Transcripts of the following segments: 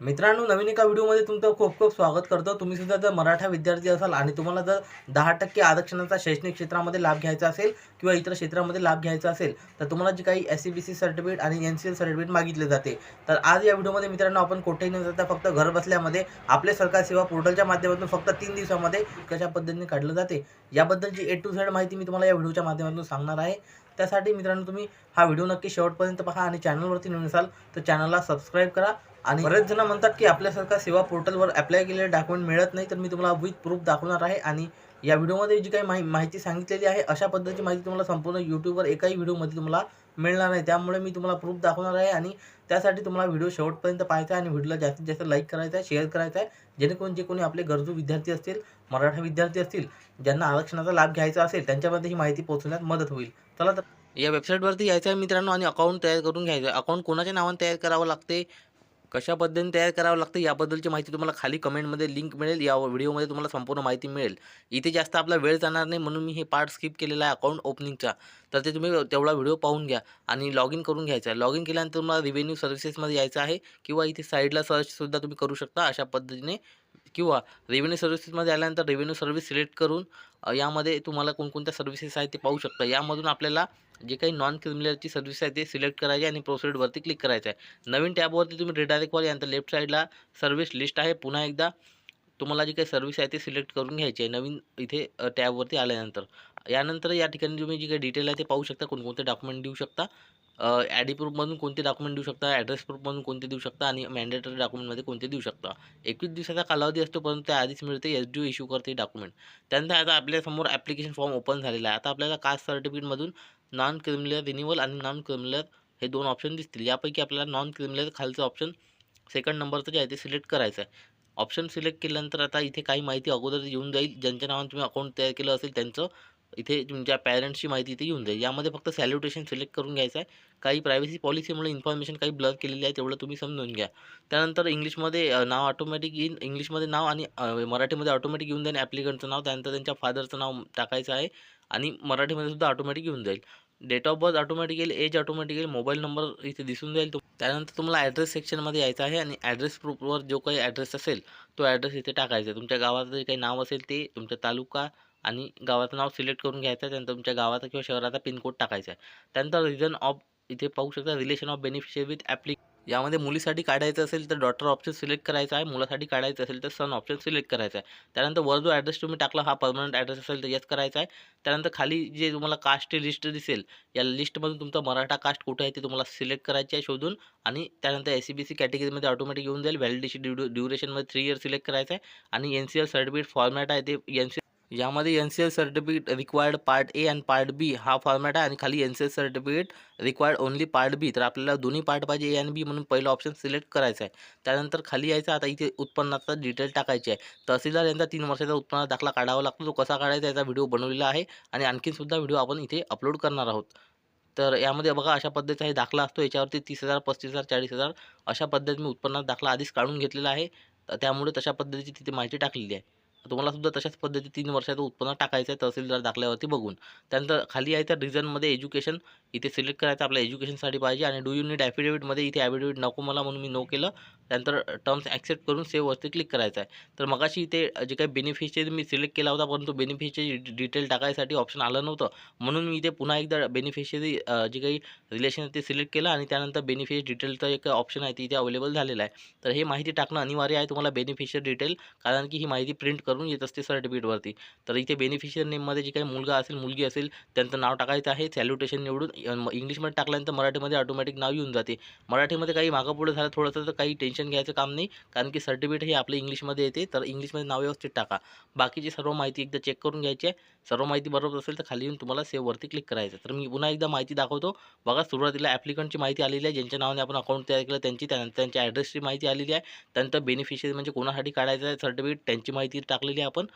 मित्रांनो नवीन एका व्हिडिओमध्ये तुमचं खूप खूप स्वागत करतो. तुम्ही सुद्धा जर मराठा विद्यार्थी असाल आणि तुम्हाला जर दहा टक्के आरक्षणाचा शैक्षणिक क्षेत्रामध्ये लाभ घ्यायचा असेल किंवा इतर क्षेत्रामध्ये लाभ घ्यायचा असेल तर तुम्हाला जे काही S C B C certificate आणि एन सी एल सर्टिफिकेट मागितले जाते. तर आज या व्हिडिओमध्ये मित्रांनो आपण कोठेही न जाता फक्त घर बसल्यामध्ये आपले सरकार सेवा पोर्टलच्या माध्यमातून फक्त तीन दिवसामध्ये कशा पद्धतीने काढलं जाते याबद्दलची ए टू झेड माहिती मी तुम्हाला या व्हिडिओच्या माध्यमातून सांगणार आहे. त्यासाठी मित्रांनो तुम्ही हा व्हिडिओ नक्की शेवटपर्यंत पहा आणि चॅनलवरती नवीन असाल तर चॅनलला सबस्क्राईब करा. आणि बरेच जण म्हणतात की आपल्यासारखा सेवा पोर्टलवर अप्लाय केलेले डॉक्युमेंट मिळत नाही तर मी तुम्हाला विथ प्रूफ दाखवणार आहे. आणि या व्हिडिओमध्ये जी काही माहि माहिती सांगितलेली आहे अशा पद्धतीची माहिती तुम्हाला संपूर्ण यूट्यूबवर एकाही व्हिडिओमध्ये तुम्हाला मिळणार नाही. त्यामुळे मी तुम्हाला प्रूफ दाखवणार आहे आणि त्यासाठी तुम्हाला व्हिडिओ शेवटपर्यंत पाहायचा आहे आणि व्हिडिओला जास्तीत जास्त लाईक करायचा आहे शेअर करायचा आहे. जेणेकरून जे कोणी आपले गरजू विद्यार्थी असतील मराठा विद्यार्थी असतील ज्यांना आरक्षणाचा लाभ घ्यायचा असेल त्यांच्यामध्ये ही माहिती पोहोचण्यात मदत होईल. चला तर या वेबसाईटवरती यायचं आहे मित्रांनो आणि अकाउंट तयार करून घ्यायचं आहे. अकाउंट कोणाच्या नावाने तयार करावं लागते? कशा पद्धतीने तयार करावं लागतं याबद्दलची माहिती तुम्हाला खाली कमेंटमध्ये लिंक मिळेल या व्हिडिओमध्ये तुम्हाला संपूर्ण माहिती मिळेल. इथे जास्त आपला वेळ जाणार नाही म्हणून मी हे पार्ट स्किप केलेला आहे अकाउंट ओपनिंगचा. तर ते तुम्ही तेवढा व्हिडिओ पाहून घ्या आणि लॉग इन करून घ्यायचा आहे. लॉग इन केल्यानंतर तुम्हाला रिव्हेन्यू सर्व्हिसेसमध्ये यायचं आहे किंवा इथे साईडला सर्चसुद्धा तुम्ही करू शकता अशा पद्धतीने किंवा रेव्हेन्यू सर्व्हिसेसमध्ये आल्यानंतर रेव्हेन्यू सर्व्हिस सिलेक्ट करून यामध्ये तुम्हाला कोणकोणत्या सर्व्हिसेस आहेत ते पाहू शकता. यामधून आपल्याला जे काही नॉन क्रिमिनलची सर्व्हिस आहे ते सिलेक्ट करायची आणि प्रोसिडवरती क्लिक करायचं आहे. नवीन टॅबवरती तुम्ही रिडायरेक्ट वर यानंतर लेफ्ट साईडला सर्व्हिस लिस्ट आहे. पुन्हा एकदा तुम्हाला जी काही सर्व्हिस आहे ते सिलेक्ट करून घ्यायची आहे. नवीन इथे टॅबवरती आल्यानंतर. यानंतर या ठिकाणी तुम्ही जी काही डिटेल आहे ते पाहू शकता. कोणकोणते डॉक्युमेंट देऊ शकता. ॲडी प्रूफमधून कोणते डॉक्युमेंट देऊ शकता ॲड्रेस प्रूफमधून कोणते देऊ शकता आणि मॅन्डेटरी डॉक्युमेंटमध्ये कोणते देऊ शकता. एकवीस दिवसाचा कालावधी असतो परंतु त्या आधीच मिळते एस डी इश्यू करते डॉक्युमेंट त्यानंतर आता आपल्यासमोर ॲप्लिकेशन फॉर्म ओपन झालेला आहे. आता आपल्याला कास्ट सर्टिफिकेटमधून नॉन क्रिमिनल रिन्युअल आणि नॉन क्रिमिनल हे दोन ऑप्शन दिसतील. यापैकी आपल्याला नॉन क्रिमिनल खालचं ऑप्शन सेकंड नंबरचं जे आहे ते सिलेक्ट करायचं आहे. ऑप्शन सिलेक्ट केल्यानंतर आता इथे काही माहिती अगोदर येऊन जाईल. ज्यांच्या नावाने तुम्ही अकाउंट तयार केलं असेल त्यांचं इथे तुमच्या पॅरेंट्सची माहिती इथे येऊन जाईल. यामध्ये फक्त सॅल्युटेशन सिलेक्ट करून घ्यायचं आहे. काही प्रायव्हसी पॉलिसीमुळे इन्फॉर्मेशन काही ब्लर केलेली आहे तेवढं तुम्ही समजून घ्या. त्यानंतर इंग्लिशमध्ये नाव ऑटोमॅटिक येईन. इंग्लिशमध्ये नाव आणि मराठीमध्ये ऑटोमॅटिक येऊन जाईल ॲप्लिकंटचं नाव. त्यानंतर त्यांच्या फादरचं नाव टाकायचं आहे आणि मराठीमध्ये सुद्धा ऑटोमॅटिक येऊन जाईल. डेट ऑफ बर्थ ऑटोमॅटिक येईल एज ऑटोमॅटिक येईल मोबाईल नंबर इथे दिसून जाईल. तो त्यानंतर तुम्हाला ॲड्रेस सेक्शनमध्ये यायचं आहे आणि ॲड्रेस प्रूफवर जो काही ॲड्रेस असेल तो ॲड्रेस इथे टाकायचा आहे. तुमच्या गावाचं जे काही नाव असेल ते तुमचा तालुका आणि गावाचं नाव सिलेक्ट करून घ्यायचं आहे. त्यानंतर तुमच्या गावाचा किंवा शहराचा पिनकोड टाकायचा आहे. त्यानंतर रिजन ऑफ इथे पाहू शकता relation of beneficiary with applicant यामध्ये मुलीसाठी काढायचं असेल तर डॉटर ऑप्शन सिलेक्ट करायचा आहे. मुलासाठी काढायचं असेल तर सन ऑप्शन सिलेक्ट करायचा आहे. त्यानंतर वर जो ॲड्रेस तुम्ही टाकला हा परमनंट ॲड्रेस असेल तर येस करायचा आहे. त्यानंतर खाली जे तुम्हाला कास्टची लिस्ट दिसेल या लिस्टमधून तुमचा मराठा कास्ट कुठे आहे ते तुम्हाला सिलेक्ट करायचे आहे शोधून आणि त्यानंतर एस सी बी सी कॅटेगरीमध्ये ऑटोमॅटिक येऊन जाईल. व्हॅलिडिटी ड्यू ड्युरेशनमध्ये थ्री इयर सिलेक्ट करायचं आहे. आणि N C L certificate format आहे ते एन सी यामध्ये N C L certificate required part A आणि पार्ट बी हा फॉर्मॅट आहे आणि खाली N C L certificate required only part B तर आपल्याला दोन्ही पार्ट पाहिजे ए आणि बी म्हणून पहिलं ऑप्शन सिलेक्ट करायचं आहे. त्यानंतर खाली यायचं आता इथे उत्पन्नाचा डिटेल टाकायची आहे. तहसीलदार यांचा तीन वर्षाचा उत्पन्न दाखला काढावा लागतो. तो कसा काढायचा याचा व्हिडिओ बनवलेला आहे आणि आणखीनसुद्धा व्हिडिओ आपण इथे अपलोड करणार आहोत. तर यामध्ये बघा अशा पद्धतीचा हे दाखला असतो. याच्यावरती तीस हजार पस्तीस हजार चाळीस हजार अशा पद्धतीने मी उत्पन्नाचा दाखला आधीच काढून घेतलेला आहे. त्यामुळे तशा पद्धतीची तिथे माहिती टाकलेली आहे. तुम्हाला सुद्धा तशाच पद्धती तीन वर्षाचं उत्पन्न टाकायचं आहे तहसीलदार दाखल्यावरती बघून. त्यानंतर खाली आहे तर रिझनमध्ये एज्युकेशन इथे सिलेक्ट करायचं आपल्या एज्युकेशनसाठी पाहिजे आणि डू यू नीड ॲफिडेविटमध्ये इथे ॲफिडेविट नको मला म्हणून मी नो केलं. त्यानंतर टर्म्स ॲक्सेप्ट करून सेववरती क्लिक करायचं आहे. तर मगाशी इथे जे काही बेनिफिशियरी मी सिलेक्ट केला होता परंतु बेनिफिशियरी डिटेल टाकायसाठी ऑप्शन आलं नव्हतं. म्हणून मी इथे पुन्हा एकदा बेनिफिशियरी जे काही रिलेशन आहे ते सिलेक्ट केलं आणि त्यानंतर बेनिफिशियरी डिटेलचं एक ऑप्शन आहे ते इथे अवेलेबल झालेलं आहे. तर हे माहिती टाकणं अनिवार्य आहे तुम्हाला बेनिफिशियरी डिटेल कारण की ही माहिती प्रिंट करून येत असते सर्टिफिकेटवरती तर इथे बेनिफिशियर नेममध्ये जे काही मुलगा असेल मुलगी असेल त्यांचं नाव टाकायचं आहे सॅल्युटेशन निवडून इंग्लिशमध्ये टाकल्यानंतर मराठीमध्ये ऑटोमॅटिक नाव येऊन जाते. मराठीमध्ये काही मागं पुढे झालं थोडंसं तर काही टेन्शन घ्यायचं काम नाही कारण की सर्टिफिकेट हे आपलं इंग्लिशमध्ये येते तर इंग्लिशमध्ये नाव व्यवस्थित टाका. बाकीची सर्व माहिती एकदा चेक करून घ्यायची आहे. सर्व माहिती बरोबर असेल तर खाली येऊन तुम्हाला सेववरती क्लिक करायचं तर मी पुन्हा एकदा माहिती दाखवतो. बघा सुरुवातीला ॲप्लिकंटची माहिती आलेली आहे ज्यांच्या नावाने आपण अकाउंट तयार केलं त्यांची त्यांच्या ॲड्रेसची माहिती आलेली आहे. त्यानंतर बेनिफिशियरी म्हणजे कोणासाठी काढायचं आहे सर्टिफिकेट त्यांची माहिती टाकली टाकलेली आपण.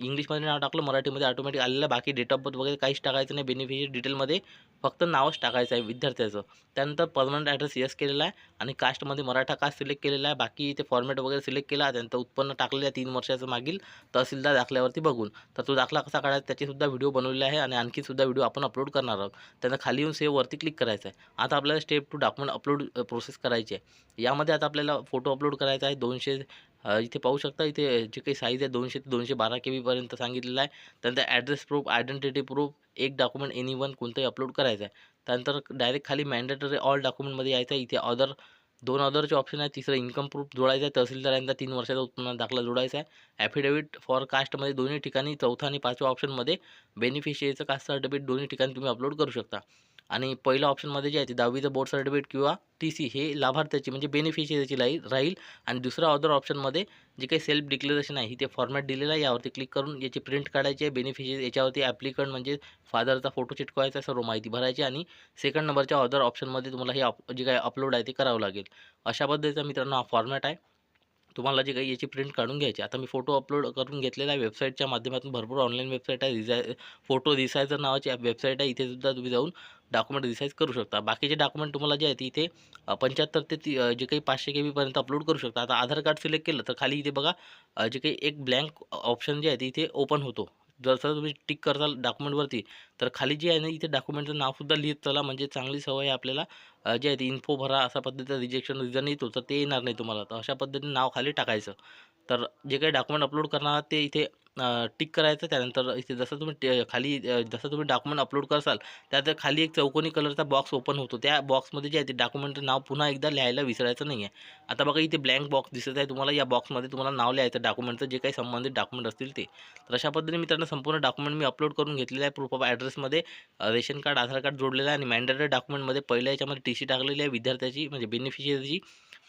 इंग्लिशमध्ये नाव टाकलं मराठीमध्ये ऑटोमॅटिक आलेलं आहे. बाकी डेट ऑफ बर्थ वगैरे काहीच टाकायचं नाही. बेनिफिशियरी डिटेलमध्ये फक्त नावच टाकायचं आहे विद्यार्थ्याचं. त्यानंतर परमनंट ॲड्रेस येस केलेला आहे आणि कास्टमध्ये मराठा कास्ट सिलेक्ट केलेला आहे. बाकी इथे फॉर्मॅट वगैरे सिलेक्ट केला आहे त्यानंतर उत्पन्न टाकलेलं आहे तीन वर्षाचं मागील तहसीलदार दाखल्यावरती बघून. तर तो दाखला कसा काढायचा त्याचीसुद्धा व्हिडिओ बनवलेला आहे आणि आणखीसुद्धा व्हिडिओ आपण अपलोड करणार आहोत. त्यांना खाली येऊन सेव्ह वरती क्लिक करायचं आहे. आता आपल्याला step two document upload process करायची आहे. यामध्ये आता आपल्याला फोटो अपलोड करायचा आहे. दोनशे इथे पाहू शकता इथे जे काही साईज आहे दोनशे ते दोनशे बारा के बीपर्यंत सांगितलेलं आहे. त्यानंतर ॲड्रेस प्रूफ आयडेंटिटी प्रूफ एक डॉक्युमेंट एनी वन कोणतंही अपलोड करायचं आहे. त्यानंतर डायरेक्ट खाली मॅन्डेटरी ऑल डॉक्युमेंटमध्ये यायचं आहे. इथे अदर दोन अदरचे ऑप्शन आहे. तिसरं इन्कम प्रूफ जोडायचं आहे. तहसीलदार यांचा तीन वर्षाचा उत्पन्न दाखला जोडायचा आहे. ॲफिडेविट फॉर कास्टमध्ये दोन्ही ठिकाणी चौथा आणि पाचव्या ऑप्शनमध्ये बेनिफिशियरीचं कास्ट सर्टिफिकेट दोन्ही ठिकाणी तुम्ही अपलोड करू शकता. आणि पहिल्या ऑप्शनमध्ये जे आहे ते दहावीचं बोर्ड सर्टिफिकेट किंवा टी सी हे लाभार्थ्याची म्हणजे बेनिफिशियरीची लाई राहील. आणि दुसऱ्या ऑदर ऑप्शनमध्ये जे काही सेल्फ डिक्लेरेशन आहे ते फॉर्मॅट दिलेलं आहे यावरती क्लिक करून याची प्रिंट काढायची आहे. बेनिफिशियरी याच्यावरती ॲप्लिकंट म्हणजे फादरचा फोटो चिटकवायचा सर्व माहिती भरायची आणि सेकंड नंबरच्या ऑदर ऑप्शनमध्ये तुम्हाला हे अप जे काही अपलोड आहे ते करावं लागेल. अशा पद्धतीचा मित्रांनो हा फॉर्मॅट आहे. तुम्हाला जे काही याची प्रिंट काढून घ्यायची आता मी फोटो अपलोड करून घेतलेला आहे वेबसाईटच्या माध्यमातून. भरपूर ऑनलाईन वेबसाईट आहे. रिझाय फोटो रिसायझर नावाची वेबसाईट आहे. इथे सुद्धा तुम्ही जाऊन डॉक्युमेंट रिसाईज करू शकता. बाकीचे डॉक्युमेंट तुम्हाला जे आहे ते इथे पंच्याहत्तर ते ती जे काही पाचशे के बीपर्यंत अपलोड करू शकता. आता आधार कार्ड सिलेक्ट केलं तर खाली इथे बघा जे काही एक ब्लँक ऑप्शन जे आहे ते इथे ओपन होतो. जसं तुम्ही टिक करताल डॉक्युमेंटवरती तर खाली जे आहे ना इथे डॉक्युमेंटचं नावसुद्धा लिहित चला. म्हणजे चांगली सवय आहे आपल्याला. जे आहे ते इन्फो भरा अशा पद्धतीचं रिजेक्शन रिझन येतो तर ते येणार नाही तुम्हाला. तर अशा पद्धतीने नाव खाली टाकायचं. तर जे काही डॉक्युमेंट अपलोड करणार ते इथे टिक करायचं त्यानंतर इथे जसं तुम्ही टे- खाली जसं तुम्ही डॉक्युमेंट अपलोड करसाल त्यात खाली एक चौकोनी कलरचा बॉक्स ओपन होतो. त्या बॉक्समध्ये जे आहे ते डॉक्युमेंटचं नाव पुन्हा एकदा लिहायला विसरायचं नाही आहे आता बघा इथे ब्लँक बॉक्स दिसत आहे. तुम्हाला या बॉक्समध्ये तुम्हाला नाव लिहायचं डॉक्युमेंटचं जे काही संबंधित डॉक्युमेंट असतील ते. तर अशा पद्धतीने मित्रांनो संपूर्ण डॉक्युमेंट मी अपलोड करून घेतलेलं आहे. प्रूफ ऑफ ॲड्रेसमध्ये रेशन कार्ड आधार कार्ड जोडलेलं आहे. आणि मॅन्डेटरी डॉक्युमेंटमध्ये पहिल्या याच्यामध्ये टी सी टाकलेली आहे. विद्यार्थ्याची म्हणजे बेनिफिशियरीची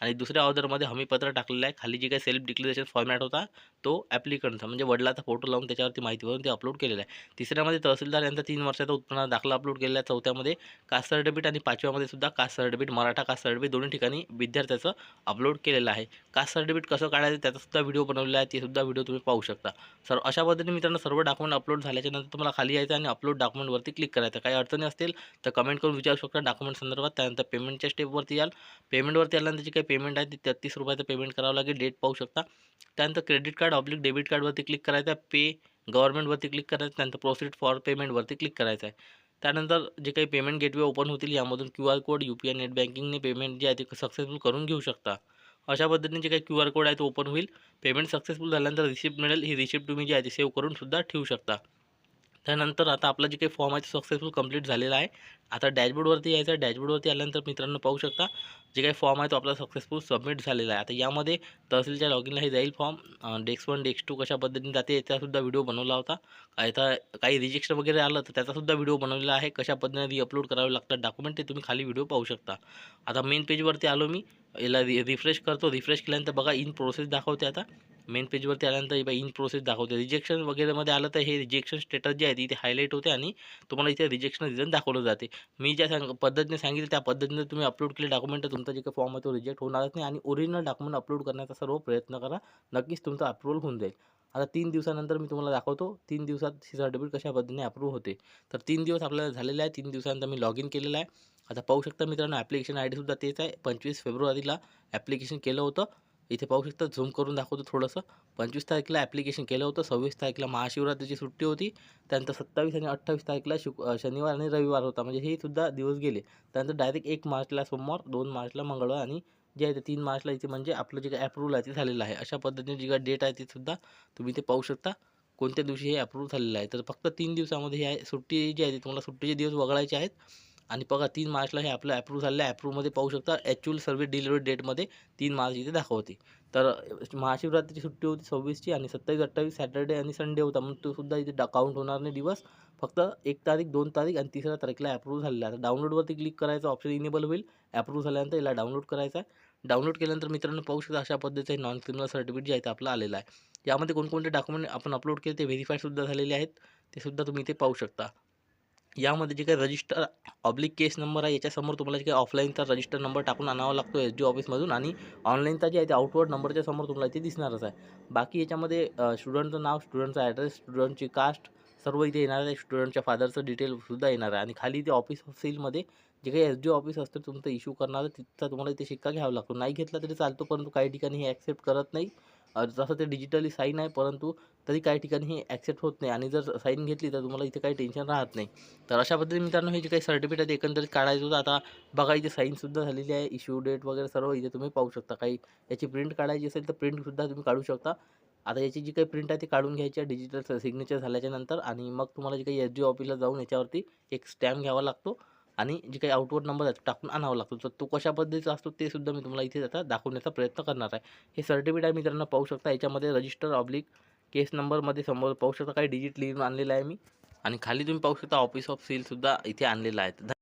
आणि दुसऱ्या ऑर्डरमध्ये हमीपत्र टाकलेलं आहे. खाली जे काही सेल्फ डिक्लेरेशन फॉर्मॅट होता तो ॲप्लिकंटचा म्हणजे वडिलाचा फोटो लावून त्याच्यावरती माहिती भरून ते अपलोड केलेलं आहे. तिसऱ्यामध्ये तहसीलदार यांचा तीन वर्षाचा उत्पन्न दाखला अपलोड केलेला आहे. चौथ्यामध्ये कास्ट सर्टिफिकेट आणि पाचव्यामध्ये सुद्धा caste certificate Maratha caste certificate दोन्ही ठिकाणी विद्यार्थ्याचं अपलोड केलेलं आहे. कास्ट सर्टिफिकेट कसं काढायचं त्याचासुद्धा व्हिडिओ बनवलेला आहे. ते सुद्धा व्हिडिओ तुम्ही पाहू शकता. सर अशा पद्धतीने मित्रांनो सर्व डॉक्युमेंट अपलोड झाल्याच्यानंतर तुम्हाला खाली यायचं आणि अपलोड डॉक्युमेंटवरती क्लिक करायचं काही अडचणी असतील तर कमेंट करून विचारू शकता. डॉक्युमेंट संदर्भात त्यानंतर पेमेंटच्या स्टेपवरती याल. पेमेंटवरती आल्यानंतर जी काही पेमेंट आहे ते तेहतीस रुपयाचं पेमेंट करावं लागेल. डेट पाहू शकता. त्यानंतर क्रेडिट कार्ड ऑब्लिक डेबिट कार्डवरती क्लिक करायचं आहे. पे गव्हर्नमेंटवरती क्लिक करायचं त्यानंतर प्रोसीड फॉर पेमेंटवरती क्लिक करायचं आहे. त्यानंतर जे काही पेमेंट गेटवे ओपन होतील यामधून Q R code U P I net बँकिंगने payment जे आहे ते सक्सेसफुल करून घेऊ शकता. अशा पद्धतीने जे काही क्यू आर कोड आहे तो ओपन होईल. पेमेंट सक्सेसफुल झाल्यानंतर रिसिप्ट मिळेल. ही रिसिप्ट तुम्ही जी आहे ती सेव्ह करून सुद्धा ठेवू शकता. त्यानंतर आता आपला जे काही फॉर्म आहे तो सक्सेसफुल कंप्लीट झालेला आहे. आता डॅशबोर्डवरती यायचं डॅशबोर्डवरती आल्यानंतर मित्रांनो पाहू शकता जे काही फॉर्म आहे तो आपला सक्सेसफुल सबमिट झालेला आहे. आता यामध्ये तहसीलच्या लॉगिनला हे जाईल form desk one desk two कशा पद्धतीने जाते याचासुद्धा व्हिडिओ बनवला होता. आता काही रिजेक्शन वगैरे आलं तर त्याचासुद्धा व्हिडिओ बनवलेला आहे. कशा पद्धतीने री अपलोड करावे लागतात डॉक्युमेंट ते तुम्ही खाली व्हिडिओ पाहू शकता. आता मेन पेजवरती आलो मी. याला रि रिफ्रेश करतो. रिफ्रेश केल्यानंतर बघा इन प्रोसेस दाखवते आता. मेन पेजवरती आल्यानंतर इन प्रोसेस दाखवते. रिजेक्शन वगैरेमध्ये आलं तर हे रिजेक्शन स्टेटस जे आहे ते इथे हायलाईट होते आणि तुम्हाला इथे रिजेक्शन रिझन दाखवलं जाते. मी ज्या सांग पद्धतीने सांगितलं त्या पद्धतीने तुम्ही अपलोड केले डॉक्युमेंट तर तुमचा जे काही फॉर्म आहे तो रिजेक्ट होणारच नाही आणि ओरिजिनल डॉक्युमेंट अपलोड करण्याचा सर्व प्रयत्न करा. नक्कीच तुमचा अप्रूव्हल होऊन जाईल. आता तीन दिवसानंतर मी तुम्हाला दाखवतो तीन दिवसात ही सर्टिफिकेट कशा पद्धतीने अप्रूव्ह होते. तर तीन दिवस आपल्याला झालेला आहे तीन दिवसानंतर मी लॉग इन केलेलं आहे. आता पाहू शकता मित्रांनो ॲप्लिकेशन आय डीसुद्धा तेच आहे. पंचवीस फेब्रुवारीला ॲप्लिकेशन केलं होतं. इथे पाहू शकता झूम करून दाखवतो थोडंसं. पंचवीस तारखेला ॲप्लिकेशन केलं होतं सव्वीस तारखेला महाशिवरात्रीची सुट्टी होती. त्यानंतर सत्तावीस आणि अठ्ठावीस तारखेला शुक शनिवार आणि रविवार होता. म्हणजे हे सुद्धा दिवस गेले. त्यानंतर डायरेक्ट एक मार्चला सोमवार दोन मार्चला मंगळवार आणि जे आहे ते तीन मार्चला इथे म्हणजे आपलं जे काही अप्रूव्हल आहे ते झालेलं आहे. अशा पद्धतीने जी काय डेट आहे ती सुद्धा तुम्ही इथे पाहू शकता. कोणत्या दिवशी हे अप्रूव्ह झालेलं आहे? तर फक्त तीन दिवसामध्ये हे आहे सुट्टी जी आहे ती तुम्हाला सुट्टीचे दिवस वगळायचे आहेत. आणि बघा तीन मार्चला हे आपलं अप्रूव्ह झालेलं आहे. अप्रूव्हमध्ये पाहू शकता ॲक्च्युअल सर्व्हिस डिलिव्हरी डेटमध्ये तीन मार्च इथे दाखवते. तर महाशिवरात्रीची सुट्टी होती सव्वीसची आणि सत्तावीस अठ्ठावीस सॅटर्डे आणि संडे होता. मग तो सुद्धा इथे काउंट होणार नाही दिवस. फक्त एक तारीख दोन तारीख आणि तिसऱ्या तारीखला अप्रूव्ह झालेला आहे. आता डाउनलोडवरती क्लिक करायचं ऑप्शन इनेबल होईल. अप्रूव्ह झाल्यानंतर याला डाउनलोड करायचं आहे. डाउनलोड केल्यानंतर मित्रांनो पाहू शकता अशा पद्धतीचं नॉन क्रिमिनल सर्टिफिकेट जे आहे ते आपलं आलेलं आहे. यामध्ये कोणकोणते डॉक्युमेंट आपण अपलोड केले ते व्हेरीफायसुद्धा झालेले आहेत. ते सुद्धा तुम्ही इथे पाहू शकता. यामध्ये जे काही रजिस्टर ऑब्लिक केस नंबर आहे याच्यासमोर तुम्हाला जे काही ऑफलाईनचा रजिस्टर नंबर टाकून आणावा लागतो एस डी ऑफिसमधून आणि ऑनलाईनचा जे आहे ते आउटवर्ड नंबरच्या समोर तुम्हाला इथे दिसणारच आहे. बाकी याच्यामध्ये स्टुडंटचं नाव स्टुडंटचा ॲड्रेस स्टुडंटची कास्ट सर्व इथे येणार आहे. स्टुडंटच्या फादरचं डिटेलसुद्धा येणार आहे. आणि खाली ते ऑफिस सीलमध्ये जे काही एस डी ऑफिस असतं तुमचं इश्यू करणार तिथचा तुम्हाला इथे शिक्का घ्यावा लागतो. नाही घेतला तरी चालतो परंतु काही ठिकाणी हे ॲक्सेप्ट करत नाही. जसं ते डिजिटली साईन आहे परंतु तरी काही ठिकाणी हे ॲक्सेप्ट होत नाही. आणि जर साईन घेतली तर तुम्हाला इथे काही टेन्शन राहत नाही. तर अशा पद्धतीने मित्रांनो हे जे काही सर्टिफिकेट आहे एकंदरीत काढायचं होतं. आता बघा इथे साईनसुद्धा झालेली आहे. इश्यू डेट वगैरे सर्व इथे तुम्ही पाहू शकता. काही याची प्रिंट काढायची असेल तर प्रिंटसुद्धा तुम्ही काढू शकता. आता याची जी काही प्रिंट आहे ती काढून घ्यायची आहे. डिजिटल सिग्नेचर झाल्याच्यानंतर आणि मग तुम्हाला जे काही एस डी ऑफिसला जाऊन याच्यावरती एक स्टॅम्प घ्यावा लागतो. आणि जे काही आउटवर्ड नंबर आहे टाकून आणावा लागतो. तर तो कशा पद्धतीचा असतो ते सुद्धा मी तुम्हाला इथे आता दाखवण्याचा प्रयत्न करणार आहे. हे सर्टिफिकेट आहे मित्रांनो पाहू शकता. याच्यामध्ये रजिस्टर ऑब्लिक केस नंबरमध्ये समोर पाहू शकता काही डिजिट लिहून आणलेलं आहे मी. आणि खाली तुम्ही पाहू शकता ऑफिस ऑफ सेलसुद्धा इथे आणलेलं आहे.